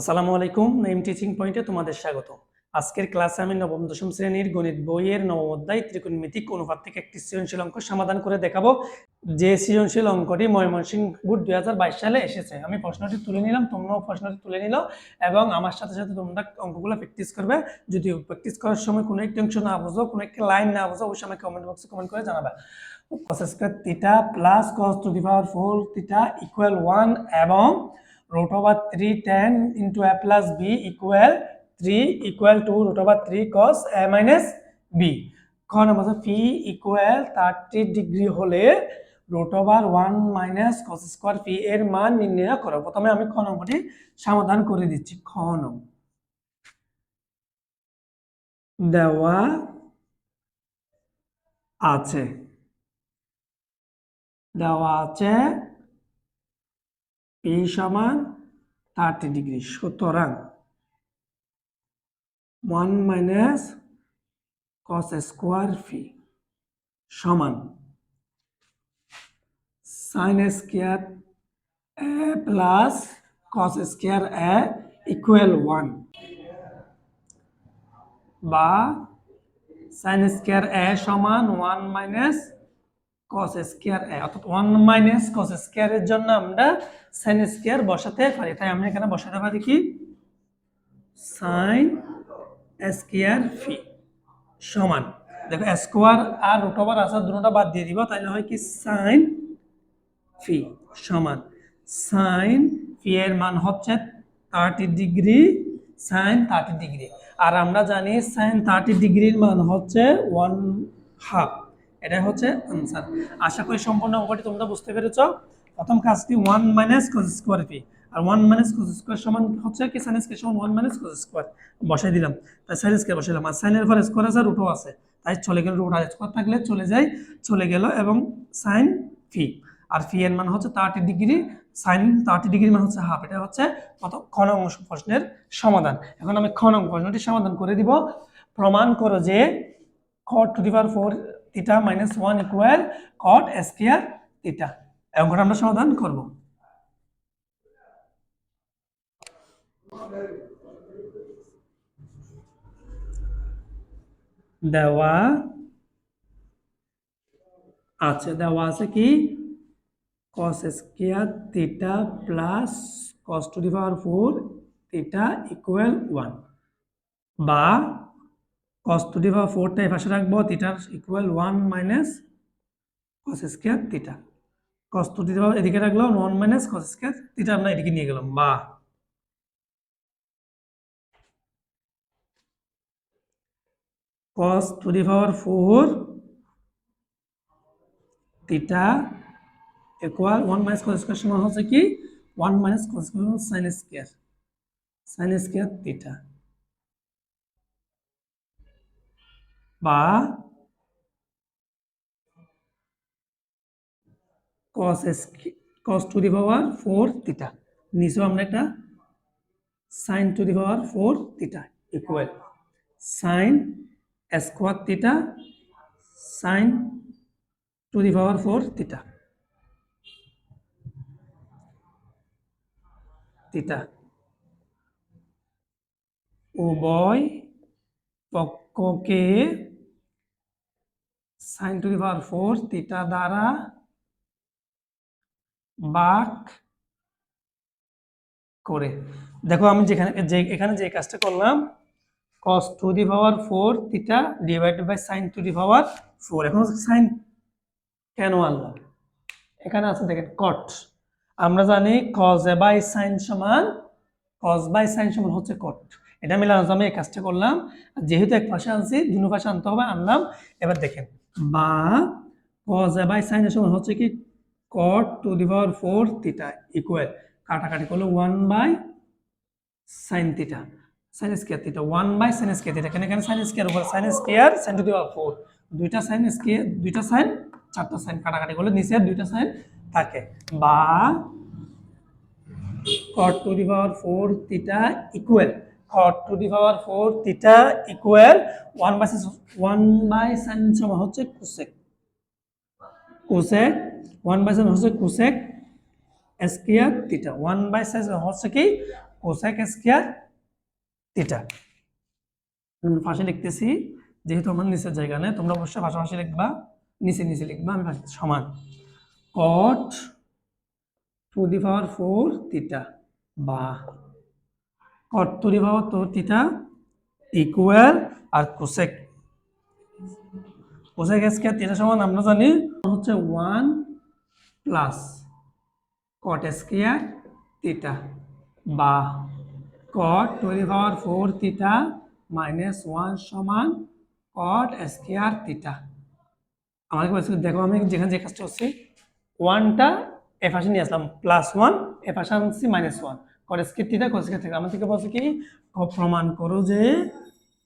আসসালামু আলাইকুম name teaching পয়েন্টে তোমাদের স্বাগত আজকের ক্লাসে আমি নবম, দশম শ্রেণির গণিত বইয়ের নবম অধ্যায় ত্রিকোণমিতিক অনুপাত থেকে একটি সৃজনশীল অঙ্ক সমাধান করে দেখাবো। যে সৃজনশীল অঙ্কটি ময়মনসিংহ বোর্ড দুই সালে এসেছে। আমি প্রশ্নটি তুলে নিলাম, তোমরাও প্রশ্নটি তুলে নিল এবং আমার সাথে সাথে তোমরা অঙ্কগুলো প্র্যাকটিস করবে। যদি প্র্যাকটিস করার সময় কোনো একটি অংশ না বোঝো, কোনো একটি লাইন না বোঝো, অবশ্যই আমাকে কমেন্ট বক্সে কমেন্ট করে জানাবে। cos square theta plus cos to the power 4 থিটা ইকুয়াল 1 এবং root over 3 tan into a plus b equal 3 equal to root over 3 cos a minus b. খ number P equal thirty degree হলে root over one minus cos square P এর মান নির্ণয় করো। প্রথমে আমি খ নম্বরটি সমাধান করে দিচ্ছি। খ নম্বর। দেওয়া আছে। দেওয়া আছে পি সমান থার্টি ডিগ্রি সুতরাং one minus cos square phi সমান sine square A plus cos square A equal one বা সাইন স্কোয়ার এ সমান one minus cos square A অর্থাৎ ওয়ান মাইনাস কস স্কোয়ারের জন্য আমরা সাইন স্কোয়ার বসাতে পারি। তাই আমরা এখানে বসাতে পারি কি? সাইন স্কোয়ার ফি সমান। দেখো স্কোয়ার আর রুট ওভার আসার দুটোটা বাদ দিয়ে দিব, তাহলে হয় কি? সাইন ফি সমান। সাইন ফি এর মান হচ্ছে thirty degree sine thirty degree আর আমরা জানি সাইন থার্টি ডিগ্রির মান হচ্ছে ওয়ান হাফ এটা হচ্ছে আনসার আশা করি সম্পূর্ণ অঙ্কটি তোমরা বুঝতে পেরেছ। প্রথম কাজটি one minus cos square P আর ওয়ান মাইনাস কোস স্কোয়ার সমান হচ্ছে কি? সাইন স্কোয়ার সমান ওয়ান মাইনাস কোস স্কোয়ার বসাই দিলাম। তাই সাইন স্কোয়ার বসাইলাম। আর সাইনের পর স্কোয়ার আছে রুটও আছে। তাই চলে গেল রুট আর স্কোয়ার থাকলে চলে যায় চলে গেল এবং সাইন ফি আর ফি এর মান হচ্ছে thirty degree sine thirty degree মান হচ্ছে হাফ এটা হচ্ছে খ নং অংশ প্রশ্নের সমাধান। এখন আমি খ নং প্রশ্নটি সমাধান করে দিব। প্রমাণ করো যে cot to the power four theta minus one equal cot square theta অঙ্কটা আমরা সমাধান করব। দেওয়া আছে দেওয়া আছে কি? cos square theta plus cos to the power four theta equal one বা cos টু দি পাওয়ার ফোরটা এই পাশে রাখব থিটার equal one minus cos square theta cos to the power এদিকে রাখলাম one minus cos square theta আমরা এদিকে নিয়ে গেলাম বা cos to the power four theta equal one minus cos square সমান হচ্ছে কি? One minus cos square sine square sine square theta বা cos cos to the power four theta নিচেও আমরা একটা sine to the power four theta equal sine square theta sine to the power four theta theta উভয় পক্ষকে sine to the power four theta দ্বারা বাক করে। দেখো আমি যেখানে, যে, এখানে যে কাজটা করলাম, cos to the power four theta divided by sine to the power four এখন সাইন কেন আনলাম? এখানে আছে দেখেন কট আমরা জানি কজ বাই সাইন সমান, cos বাই সাইন সমান হচ্ছে কট এটা মিলানোর জন্য এই কাজটা করলাম। যেহেতু এক পাশে আনছি, দুনো পাশে আনতে হবে, আনলাম। এবার দেখেন, বা এ বাই সাইন সমান হচ্ছে কি? cot to the power four theta equal কাটাকাটি করলে one by sine theta sine square theta one by sine square theta এখানে এখানে সাইন স্কোয়ার উপর sine square sine to the power four দুইটা সাইন স্কোয়ার দুইটা সাইন চারটা sine কাটাকাটি করলে নিচে দুইটা সাইন থাকে। বা, cot to the power four theta equal cot to the power four theta equal one by one by sine সমান হচ্ছে cosec cosec one by sine হচ্ছে cosec square theta one by sine হচ্ছে কি? Cosec square theta আমি পাশে লিখতেছি, যেহেতু আমার নিচের জায়গা নেই, তোমরা অবশ্যই পাশাপাশি লিখবা, নিচে নিচে লিখবা, আমি সমান। Cot to the power four theta বা cot to the power four theta equal R cosec cosec square theta সমান আমরা জানি হচ্ছে one plus cot square theta বা cot to the four theta minus one সমান কট স্কোয়ার থিটা আমাকে বলছে, দেখো আমি যেখানে যে কাজটা করছি ওয়ানটা এ নিয়ে আসলাম প্লাস ওয়ান এ পাশে আনছি minus one cot square theta, cot square theta. আমার থেকে বলছে কি প্রমাণ করো যে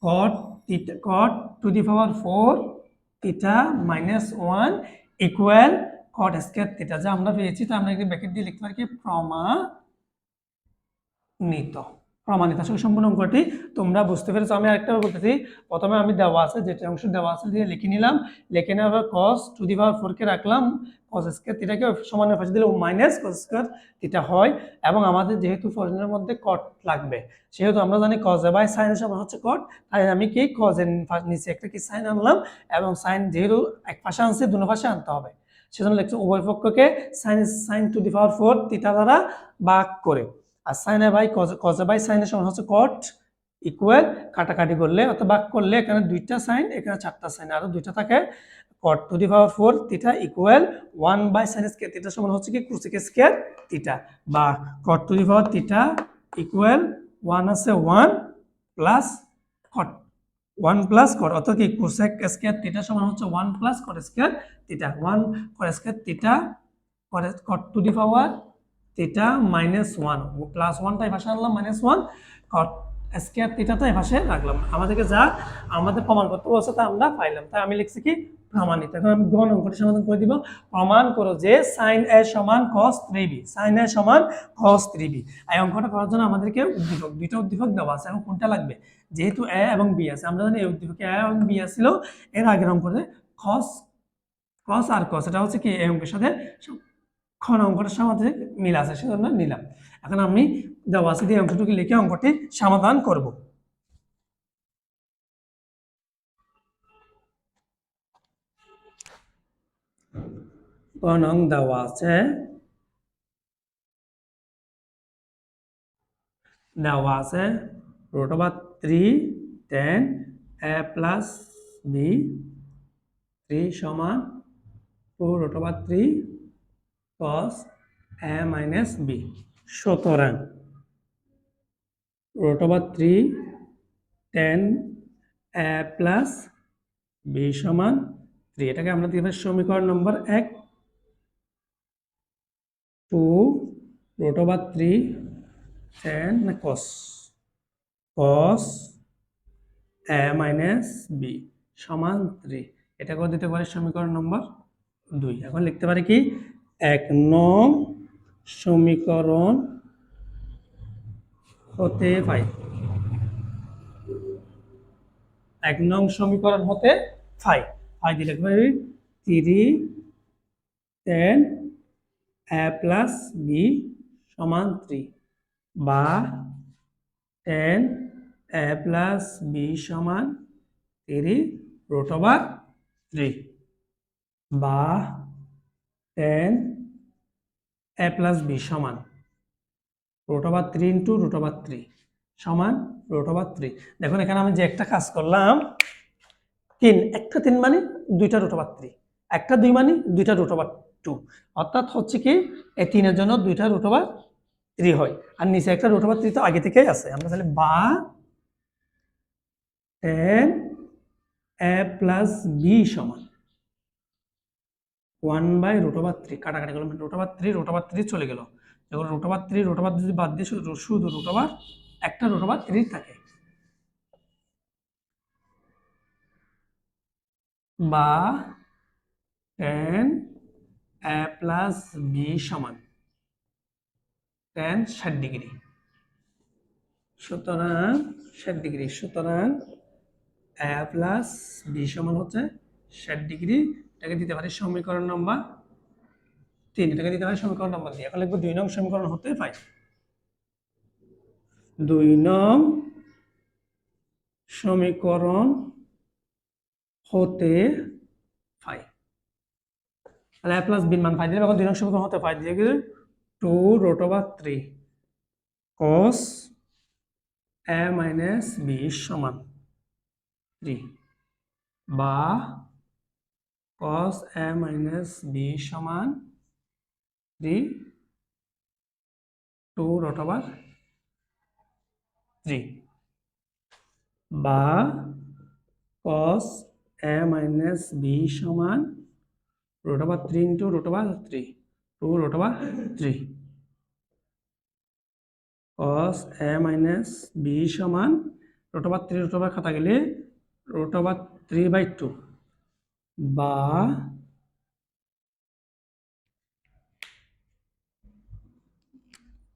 cot theta cot to the power four theta minus one equal cot square theta যা আমরা পেয়েছি, তা আমরা ব্যাকেট দিয়ে লিখতে পারি কি, প্রমাণিত। প্রমাণিত। আসলে সম্পূর্ণ অঙ্কটি তোমরা বুঝতে পেরেছ। আমি আরেকটা বলতেছি। প্রথমে আমি দেওয়া আছে, যেটা অংশ দেওয়া আছে, দিয়ে লিখে নিলাম। লিখে নেওয়ার পর কস টু দি পাওয়ার ফোরকে রাখলাম। কস স্কোয়ার থিটাকে সমানের পাশে দিলে মাইনাস কস স্কোয়ার থিটা হয়। এবং আমাদের যেহেতু ফর্মুলার মধ্যে কট লাগবে, সেহেতু আমরা জানি কজ বাই সাইনের সমান হচ্ছে কট তাই আমি কি কজের নিচে একটা কি সাইন আনলাম এবং সাইন যেহেতু এক পাশে আনছে দুনো পাশে আনতে হবে। সেজন্য লিখছি উভয় পক্ষকে sine sine to the power four theta দ্বারা ভাগ করে। আর সাইনে বাই কজে বাই সাইনের সমান হচ্ছে কট ইকুয়াল কাটাকাটি করলে অর্থাৎ ভাগ করলে এখানে দুইটা সাইন এখানে চারটা সাইন আরও দুইটা থাকে। Cot to the power four theta equal one by sine square theta সমান হচ্ছে কি ক্রুসিক স্কোয়ার থিটা বা cot to the power theta equal one আছে one plus cot one plus cot অর্থাৎ কি কোসেক স্কোয়ার থিটা সমান হচ্ছে one plus cot square theta one cot square theta cot to the power theta minus one plus ওয়ানটা পাশে আনলাম minus one square থিটাটা পাশে রাখলাম। আমাদেরকে যা আমাদের প্রমাণ করতে বলছে তা আমরা পাইলাম। তাই আমি লিখছি কি? প্রমাণিত। এখন আমি গণ অঙ্কটি সমাধান করে দিব। প্রমাণ করো যে সাইন এ সমান cos three B sine A সমান কস থ্রি বি এই অঙ্কটা করার জন্য আমাদেরকে উদ্দীপক, দুইটা উদ্দীপক দেওয়া আছে। এবং কোনটা লাগবে? যেহেতু এ এবং বি আছে। আমরা জানি এই উদ্দীপকে এ এবং বি আসছিল এর আগের অঙ্কতে কস কস আর কস এটা হচ্ছে কি? এই অঙ্কের সাথে খন অঙ্কটার সাথে মিল আছে, সেজন্য নিলাম। এখন আমি দেওয়া আছে দিয়ে অঙ্কটুকু লিখে অঙ্কটি সমাধান করব। নং দেওয়া আছে দেওয়া আছে root over three tan A plus B three সমান two root over three cos a minus b, সুতরাং root over three tan A plus B সমান থ্রি এটাকে আমরা পারি সমীকরণ নম্বর এক two root over three tan cos cos A minus B সমান থ্রি এটাকেও দিতে পারি সমীকরণ নম্বর দুই, এখন লিখতে পারি কি? এক নং সমীকরণ হতে পাই এক নং সমীকরণ হতে ফাই ফাই দিলে পারি three tan A plus B সমান থ্রি বা টেন এ প্লাস বি সমান থ্রি রুট ওভার থ্রি বা টেন এ প্লাস বি সমান root over three into root over three সমান রুট ওভার থ্রি দেখুন, এখানে আমি যে একটা কাজ করলাম, তিন, একটা তিন মানে দুইটা রুট ওভার থ্রি একটা দুই মানে দুইটা রুট ওভার টু অর্থাৎ হচ্ছে কি, এই তিনের জন্য দুইটা রুট ওভার থ্রি হয়। আর নিচে একটা রুট থ্রি তো আগে থেকেই আছে। আমরা তাহলে বা টেন এ প্লাস বি সমান। One by root over three, কাটাকাটি করলাম, root over three, root over three চলে গেল। যখন root over three, root over যদি বাদ দিয়ে শুধু শুধু রুট ওভার, একটা রুট ওভার থ্রি থাকে। বা টেন এ প্লাস বি সমান টেন ষাট ডিগ্রি। সুতরাং, ষাট ডিগ্রি, সুতরাং এ প্লাস বি সমান হচ্ছে ষাট ডিগ্রি এটাকে দিতে পারি সমীকরণ নম্বর তিন। এটাকে দিতে পারি সমীকরণ নম্বর দিয়ে এখন লিখব দুই নং সমীকরণ হতে পাই দুই নং সমীকরণ হতে পাই এ প্লাস বির মান পাই দিলে এখন দুই নং সমীকরণ হতে পাই দিয়ে গেলে two root over three cos A minus B সমান। থ্রি বা কস এ মাইনাস বি সমান three two root over three বা কস এ মাইনাস বি সমান root over three into root over three two root over three cos A minus B সমান root over three root over খাতা গেলে root over three by two বা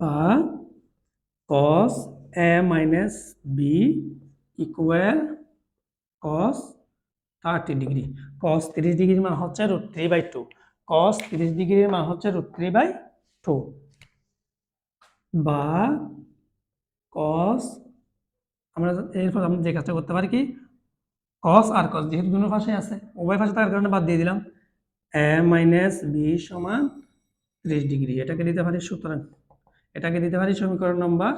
বা cos a minus b equal cos 30 degree cos 30 ডিগ্রির মান হচ্ছে root three by two cos 30 ডিগ্রির মান হচ্ছে রুট থ্রি বাই টু বা cos আমরা এরপর আমরা যে কাজটা করতে পারি কি? Cos আর cos, যেহেতু দুটো পাশে আছে, উভয় পাশে থাকার কারণে বাদ দিয়ে দিলাম। A মাইনাস বি সমান ত্রিশ ডিগ্রি, এটাকে দিতে পারি সুতরাং, এটাকে দিতে পারি সমীকরণ নম্বর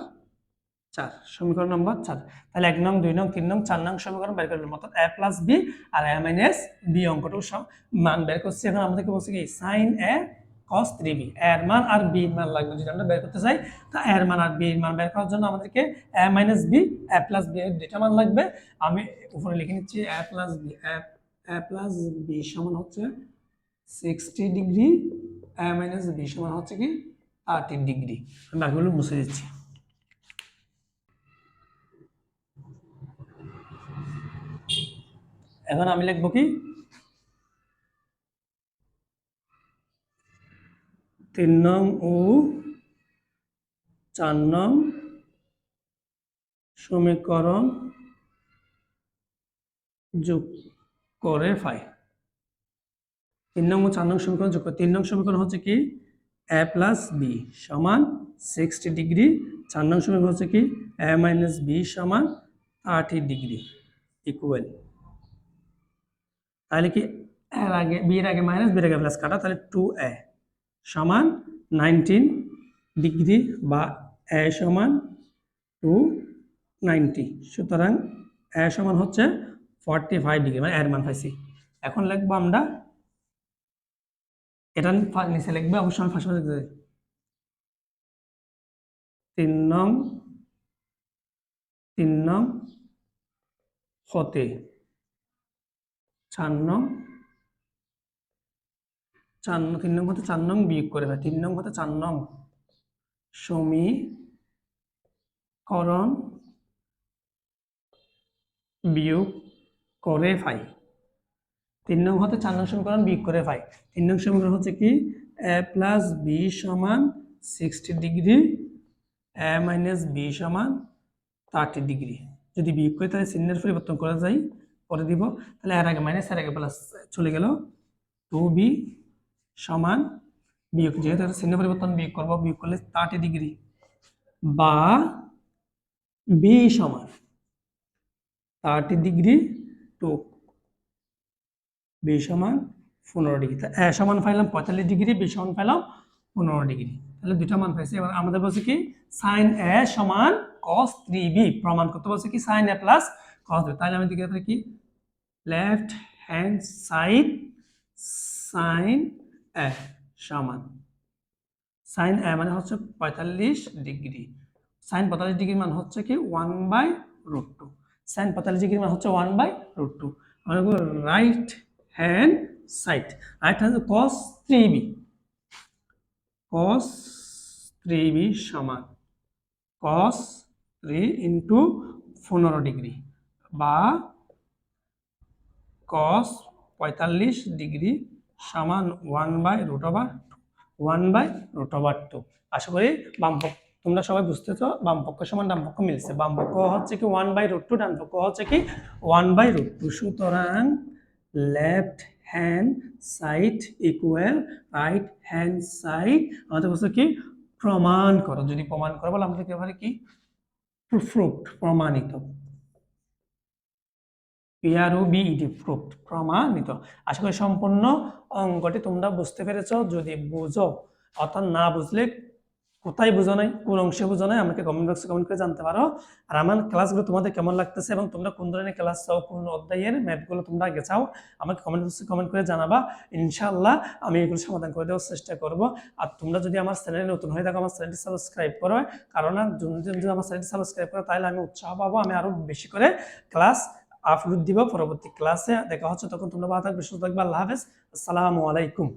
চার, সমীকরণ নম্বর চার। তাহলে এক নং, দুই নং, তিন নং, চার নং সমীকরণ বের করলাম অর্থাৎ এ প্লাস বি আর এ মাইনাস বি অঙ্কটুকু সব- মান বের করছি। এখন আমাদেরকে বলছে কি sine A cos three B এর মান আর বি মান লাগবে যদি আমরা বের করতে চাই, তা এর মান আর বি মান বের করার জন্য আমাদেরকে A minus B A plus B এর দুইটা মান লাগবে। আমি উপরে লিখে নিচ্ছি A plus B A plus B সমান হচ্ছে sixty degree A minus B সমান হচ্ছে কি থার্টি ডিগ্রি আমি বাকিগুলো মুছে দিচ্ছি। এখন আমি লিখব কি তিন নং ও চার নং সমীকরণ যোগ করে পাই তিন নং ও চার নং সমীকরণ যোগ করে, তিন নং সমীকরণ হচ্ছে কি? এ প্লাস বি সমান সিক্সটি ডিগ্রি। চার নং সমীকরণ হচ্ছে কি? এ মাইনাস বি সমান থার্টি ডিগ্রি ইকুয়াল তাহলে কি এর আগে বির আগে মাইনাস বির আগে প্লাস কাটা? তাহলে টু এ। সমান নাইনটিন ডিগ্রি বা এ সমান টু নাইনটি। সুতরাং এ সমান হচ্ছে ফর্টি ফাইভ ডিগ্রি মানে এর মান পাইছি। এখন লিখব আমরা, এটা নিচে লিখবে, অবশ্যই আমি ফার্স্ট লিখতে। তিন নং তিন নং হতে চার নং চার তিন নং হতে চার নং বিয়োগ করে ফেলে তিন নং হতে চার নং। সমীকরণ বিয়োগ করে পাই তিন নং হতে চার নং সমীকরণ বিয়োগ করে পাই তিন নং সমীকরণ হচ্ছে কি? এ প্লাস বি সমান sixty degree, A minus B সমান থার্টি ডিগ্রি। যদি বিয়োগ করি তাহলে চিহ্নের পরিবর্তন করা যায়, করে দিব। তাহলে এর আগে মাইনাস, এর আগে প্লাস, চলে গেল টু বি সমান বিয়োগ, যেহেতু এটা চিহ্ন পরিবর্তন বিয়োগ করব, বিয়োগ করলে থার্টি ডিগ্রি বা বি সমান থার্টি ডিগ্রি টু বি সমান পনেরো ডিগ্রি তা এ সমান পাইলাম পঁয়তাল্লিশ ডিগ্রি বি সমান পাইলাম পনেরো ডিগ্রি তাহলে দুইটা মান পাইছি। এবার আমাদের বলছে কি সাইন এ সমান কস থ্রি বি প্রমাণ করতে বলছে কি sine A plus cos B তাহলে আমি দিকে কি left hand side sine A সমান। সাইন এ মানে হচ্ছে পঁয়তাল্লিশ ডিগ্রি। সাইন পঁয়তাল্লিশ ডিগ্রি মান হচ্ছে কি? One by root two sine পঁয়তাল্লিশ ডিগ্রি মান হচ্ছে ওয়ান বাই রুট টু আমরা right hand side right hand cos three B cos three B সমান। কস থ্রি ইন্টু পনেরো ডিগ্রি বা কস পঁয়তাল্লিশ ডিগ্রি সমান one by root over one by root over two আশা করি বাম পক্ষ তোমরা সবাই বুঝতেছ বাম পক্ষ সমান ডান পক্ষ মিলছে। বাম পক্ষ হচ্ছে কি ওয়ান বাই রুট টু ডান পক্ষ হচ্ছে কি ওয়ান বাই রুট টু সুতরাং left hand side equal right hand side আমাদের বলছে কি প্রমাণ করো। যদি প্রমাণ করো, বলে আমাদের কি? কি ফ্রুট প্রমাণিত। পিআরও বিইডি ফ্রুট প্রমাণিত আশা করি সম্পূর্ণ অঙ্কটি তোমরা বুঝতে পেরেছ। যদি বুঝো, অর্থাৎ না বুঝলে কোথায় বুঝো নাই, কোন অংশে বুঝো নাই, আমাকে কমেন্ট বক্সে কমেন্ট করে জানতে পারো। আর আমার ক্লাসগুলো তোমাদের কেমন লাগতেছে এবং তোমরা কোন ধরনের ক্লাস চাও, কোন অধ্যায়ের ম্যাথগুলো তোমরা আগে চাও, আমাকে কমেন্ট বক্সে কমেন্ট করে জানাবা। ইনশাআল্লাহ আমি এগুলো সমাধান করে দেওয়ার চেষ্টা করব। আর তোমরা যদি আমার চ্যানেলে নতুন হয়ে থাকো, আমার চ্যানেলটি সাবস্ক্রাইব করো। কারণ যদি আমার চ্যানেলটি সাবস্ক্রাইব করো, তাহলে আমি উৎসাহ পাবো, আমি আরও বেশি করে ক্লাস আপলোড পরবর্তী ক্লাসে দেখা হচ্ছে, তখন তোমরা ভালো থাকবে, সুস্থ থাকবে, আল্লাহ হাফেজ, আসসালামু আলাইকুম।